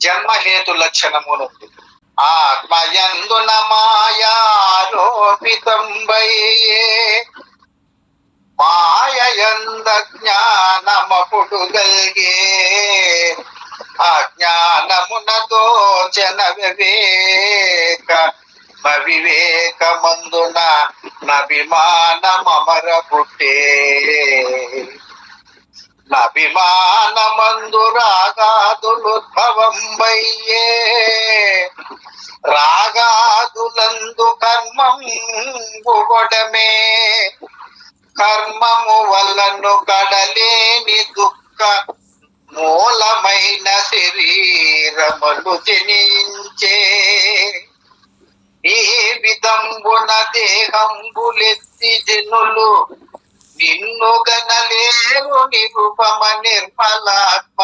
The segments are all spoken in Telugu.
జన్మహేతు లక్షణమునుంది ఆత్మయందున మాయారోపితంబయ్యే మాయయంద జ్ఞానమపుడు గల్గే అజ్ఞానమున దోచన వివేక వివేకమందున నభిమానమర పుట్టే నభిమానమందు రాగాదులుద్భవంబయ్యే రాగాదులందు కర్మం గుగొడమే కర్మము వలను కడలేని దుఃఖ మూలమైన శరీరములు జనించే. ఈ విధంబున దేహంబులెత్తి జనులు నిన్ను గనలేరు నిరూపమ నిర్మలాత్మ.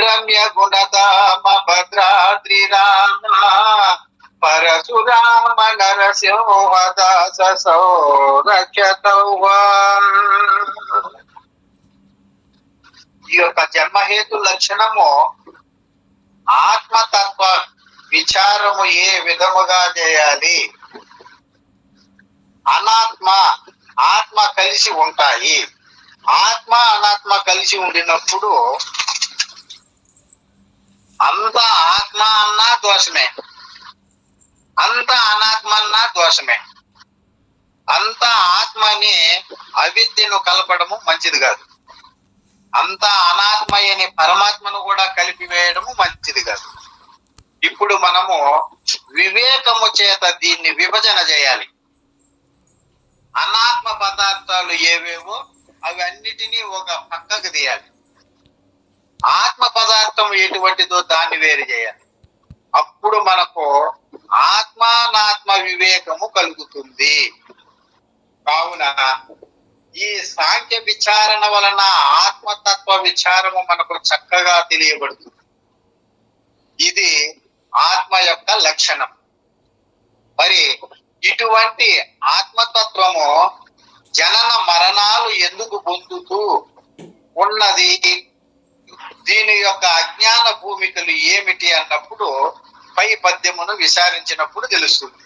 రమ్య గుణధామ భద్రాద్రి రామ. పరశురామ నరసింహదాస సౌరక్షతౌవా ఈ యొక్క జన్మహేతు లక్షణము ఆత్మతత్వ విచారము ఏ విధముగా చేయాలి? అనాత్మ ఆత్మ కలిసి ఉంటాయి. ఆత్మ అనాత్మ కలిసి ఉండినప్పుడు అంత ఆత్మ అన్నా దోషమే. అంత అనాత్మ అన్నా దోషమే. అంత ఆత్మని అవిద్యను కలపడము మంచిది కాదు. అంత అనాత్మ అనే పరమాత్మను కూడా కలిపివేయడము మంచిది కాదు. ఇప్పుడు మనము వివేకము చేత దీన్ని విభజన చేయాలి. పదార్థాలు ఏవేవో అవన్నిటినీ ఒక పక్కకు తీయాలి. ఆత్మ పదార్థం ఎటువంటిదో దాన్ని వేరు చేయాలి. అప్పుడు మనకు ఆత్మానాత్మ వివేకము కలుగుతుంది. కావున ఈ సాంఖ్య విచారణ వలన ఆత్మతత్వ విచారము మనకు చక్కగా తెలియబడుతుంది. ఇది ఆత్మ యొక్క లక్షణం. మరి ఇటువంటి ఆత్మతత్వము జనన మరణాలు ఎందుకు పొందుతూ ఉన్నది? దీని యొక్క అజ్ఞాన భూమికలు ఏమిటి అన్నప్పుడు పై పద్యమును విచారించినప్పుడు తెలుస్తుంది.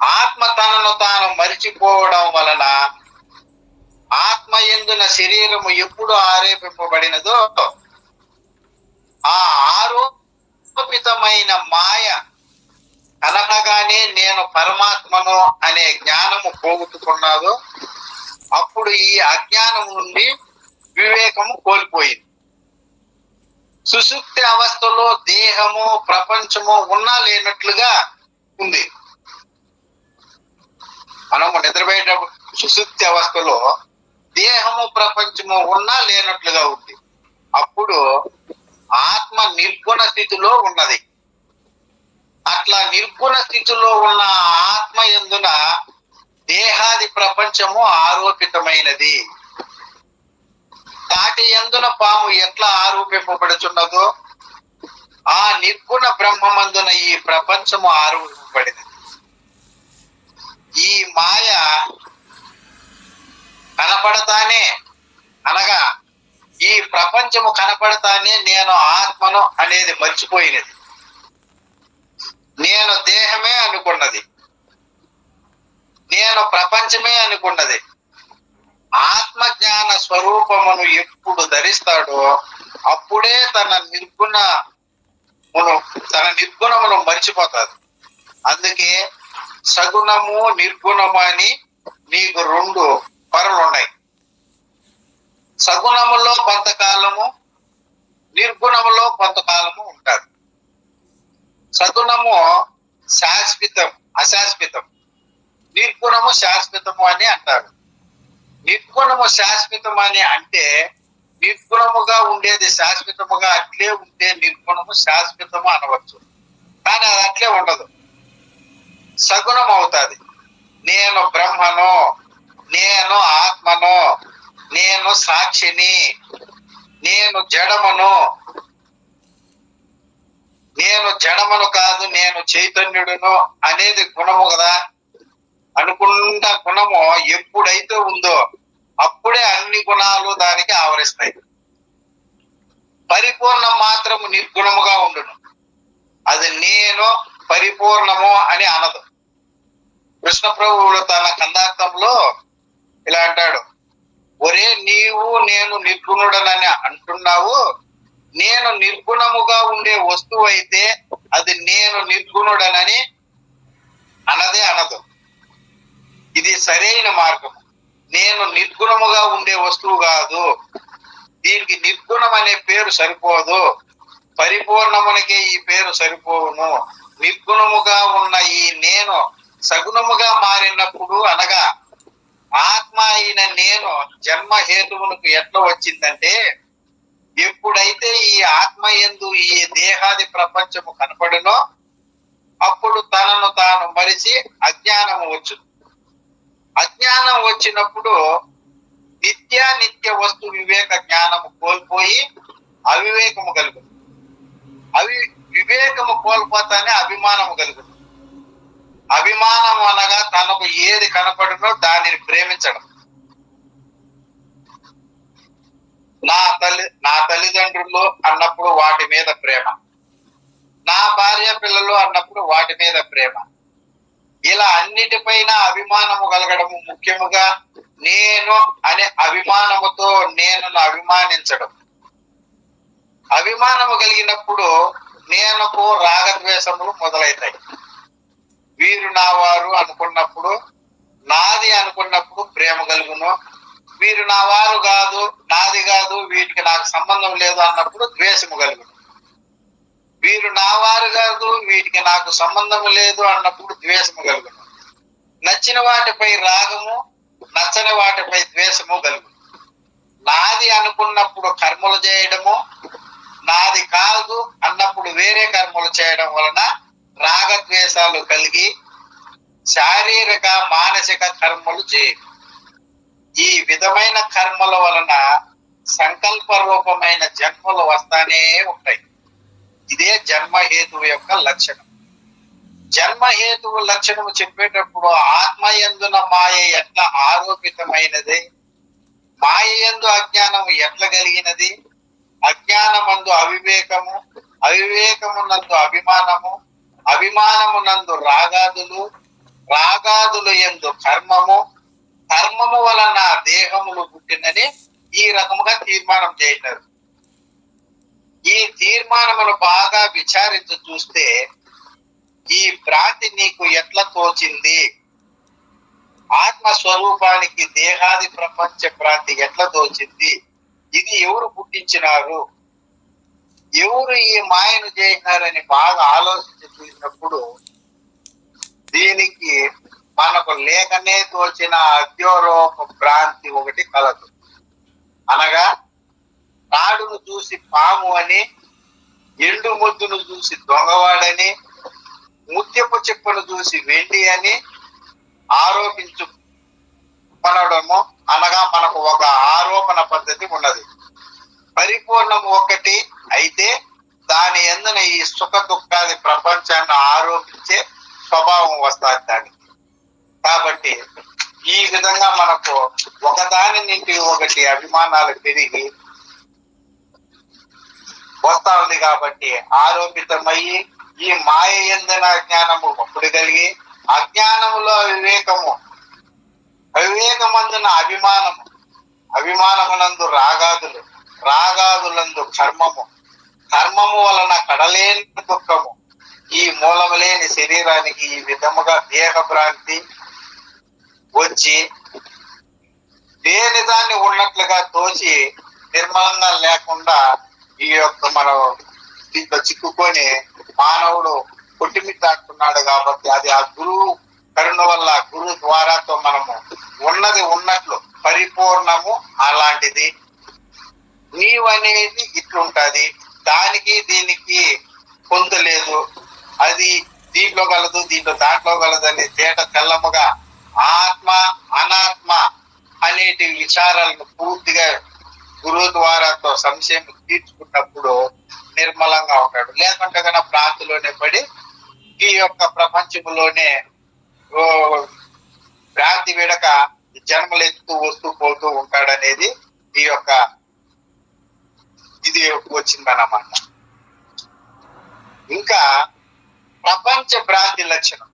ఆత్మ తనను తాను మరిచిపోవడం వలన ఆత్మ ఎందున శరీరము ఎప్పుడు ఆరేపింపబడినదో ఆ ఆరోపితమైన మాయ అనగానే నేను పరమాత్మను అనే జ్ఞానము పోగొట్టుకున్నాదో అప్పుడు ఈ అజ్ఞానం నుండి వివేకము కోల్పోయింది. సుశుక్తి అవస్థలో దేహము ప్రపంచము ఉన్నా లేనట్లుగా ఉంది. మనము నిద్రపోయేటప్పుడు సుశుక్తి అవస్థలో దేహము ప్రపంచము ఉన్నా లేనట్లుగా ఉంది. అప్పుడు ఆత్మ నిర్గుణ స్థితిలో ఉన్నది. అట్లా నిర్గుణ స్థితిలో ఉన్న ఆత్మ ఎందున దేహాది ప్రపంచము ఆరోపితమైనది. తాటి ఎందున పాము ఎట్లా ఆరోపింపబడుచున్నదో ఆ నిర్గుణ బ్రహ్మమందున ఈ ప్రపంచము ఆరోపింపబడింది ఈ మాయ కనపడతానే అనగా ఈ ప్రపంచము కనపడతానే నేను ఆత్మను అనేది మర్చిపోయినది. నేను దేహమే అనుకున్నది. నేను ప్రపంచమే అనుకున్నది. ఆత్మ జ్ఞాన స్వరూపమును ఎప్పుడు ధరిస్తాడో అప్పుడే తన నిర్గుణమును తన నిర్గుణమును మర్చిపోతాడు. అందుకే సగుణము నిర్గుణము అని నీకు రెండు పరులు ఉన్నాయి సగుణములో కొంతకాలము నిర్గుణములో కొంతకాలము ఉంటారు సగుణము శాశ్వతం అశాశ్వతం. నిర్గుణము శాశ్వతము అని అంటారు. నిర్గుణము శాశ్వతం అని అంటే నిర్గుణముగా ఉండేది శాశ్వతముగా అట్లే ఉంటే నిర్గుణము శాశ్వతము అనవచ్చు. కానీ అది అట్లే ఉండదు. సగుణం అవుతుంది నేను బ్రహ్మను నేను ఆత్మను నేను సాక్షిని నేను జడమును నేను జడమును కాదు నేను చైతన్యుడును అనేది గుణము కదా. అనుకున్న గుణము ఎప్పుడైతే ఉందో అప్పుడే అన్ని గుణాలు దానికి ఆవరిస్తాయి. పరిపూర్ణం మాత్రము నిర్గుణముగా ఉండును. అది నేను పరిపూర్ణము అని అనదు. కృష్ణ ప్రభువుడు తన కందార్థంలో ఇలా అంటాడు ఒరే నీవు నేను నిర్గుణుడనని అంటున్నావు. నేను నిర్గుణముగా ఉండే వస్తువు అయితే అది నేను నిర్గుణుడనని అనదే అనదు. సరైన మార్గం. నేను నిర్గుణముగా ఉండే వస్తువు కాదు. దీనికి నిర్గుణం అనే పేరు సరిపోదు. పరిపూర్ణమునికే ఈ పేరు సరిపోవును. నిర్గుణముగా ఉన్న ఈ నేను సగుణముగా మారినప్పుడు అనగా ఆత్మ అయిన నేను జన్మ హేతువులకు ఎట్లా వచ్చిందంటే ఎప్పుడైతే ఈ ఆత్మ ఎందు ఈ దేహాది ప్రపంచము కనపడినో అప్పుడు తనను తాను మరిచి అజ్ఞానము వచ్చును. అజ్ఞానం వచ్చినప్పుడు నిత్య నిత్య వస్తు వివేక జ్ఞానము కోల్పోయి అవివేకము కలుగుతుంది. అవి వివేకము కోల్పోతానే అభిమానము కలుగుతుంది. అభిమానం అనగా తనకు ఏది కనపడినో దానిని ప్రేమించడం. నా తల్లి నా తల్లిదండ్రులు అన్నప్పుడు వాటి మీద ప్రేమ. నా భార్య పిల్లలు అన్నప్పుడు వాటి మీద ప్రేమ. ఇలా అన్నిటిపైన అభిమానము కలగడము ముఖ్యముగా నేను అనే అభిమానముతో నేను అభిమానించడం. అభిమానము కలిగినప్పుడు నేనుకు రాగద్వేషములు మొదలవుతాయి వీరు నా వారు అనుకున్నప్పుడు నాది అనుకున్నప్పుడు ప్రేమ కలుగును. వీరు నా వారు కాదు నాది కాదు వీటికి నాకు సంబంధం లేదు అన్నప్పుడు ద్వేషము కలుగును. వీరు నా వారు కాదు వీటికి నాకు సంబంధం లేదు అన్నప్పుడు ద్వేషము కలుగును. నచ్చిన వాటిపై రాగము నచ్చని వాటిపై ద్వేషము కలుగును. నాది అనుకున్నప్పుడు కర్మలు చేయడము నాది కాదు అన్నప్పుడు వేరే కర్మలు చేయడం వలన రాగద్వేషాలు కలిగి శారీరక మానసిక కర్మలు చేయడం ఈ విధమైన కర్మల వలన సంకల్ప రూపమైన జన్మలు వస్తానే ఉంటాయి. ఇదే జన్మహేతువు యొక్క లక్షణం. జన్మహేతువు లక్షణము చెప్పేటప్పుడు ఆత్మ ఎందున మాయ ఎట్లా ఆరోపితమైనది? మాయ ఎందు అజ్ఞానం ఎట్లా కలిగినది? అజ్ఞానమందు అవివేకము అవివేకమునందు అభిమానము అభిమానమునందు రాగాదులు రాగాదులు ఎందు కర్మము కర్మము వలన దేహములు పుట్టినని ఈ రకముగా తీర్మానం చేసినారు ఈ తీర్మానమును బాగా విచారించి చూస్తే ఈ భ్రాంతి నీకు ఎట్లా తోచింది? ఆత్మ స్వరూపానికి దేహాది ప్రపంచ భ్రాంతి ఎట్లా తోచింది? ఇది ఎవరు పుట్టించినారు? ఎవరు ఈ మాయను చేసినారని బాగా ఆలోచించి చూసినప్పుడు దీనికి మనకు లేకనే తోచిన అద్యోరూప భ్రాంతి ఒకటి కలదు అనగా నాడును చూసి పాము అని ఎండు ముద్దును చూసి దొంగవాడని ముత్యపు చెప్పును చూసి వెండి అని ఆరోపించు పనడము అనగా మనకు ఒక ఆరోపణ పద్ధతి ఉన్నది. పరిపూర్ణం ఒకటి అయితే దాని ఎందున ఈ సుఖ దుఃఖాది ప్రపంచాన్ని ఆరోపించే స్వభావం వస్తుంది దానికి. కాబట్టి ఈ విధంగా మనకు ఒకదాని నుండి ఒకటి అభిమానాలు పెరిగి వస్తా ఉంది కాబట్టి ఆరోపితమయ్యి ఈ మాయ ఎందిన జ్ఞానము అప్పుడు కలిగి అజ్ఞానములో వివేకము అవివేకమందున అభిమానము అభిమానమునందు రాగాదులు రాగాదులందు కర్మము కర్మము వలన కడలేని దుఃఖము ఈ మూలము లేని శరీరానికి ఈ విధముగా దేహభ్రాంతి వచ్చి లేని దాన్ని ఉన్నట్లుగా తోచి నిర్మలంగా లేకుండా ఈ యొక్క మనం దీంట్లో చిక్కుకొని మానవుడు కొట్టిమిట్టాడుతున్నాడు కాబట్టి అది ఆ గురువు కరుణ వల్ల గురువు ద్వారాతో మనము ఉన్నది ఉన్నట్లు పరిపూర్ణము అలాంటిది. నీవనేది ఇట్లుంటది దానికి దీనికి పొందు లేదు. అది దీంట్లో కలదు దీంట్లో దాంట్లో కలదు అని తేట తెల్లముగా ఆత్మ అనాత్మ అనేటి విచారాలను పూర్తిగా గురువు ద్వారాతో సంశయం తీర్చుకున్నప్పుడు నిర్మలంగా ఉంటాడు. లేకుంటే కనుక భ్రాంతిలోనే పడి ఈ యొక్క ప్రపంచంలోనే ఓ, భ్రాంతి విడక జన్మలు ఎత్తుతూ వస్తూ పోతూ ఉంటాడనేది ఈ యొక్క ఇది వచ్చిందన్నమాట. ఇంకా ప్రపంచ భ్రాంతి లక్షణం.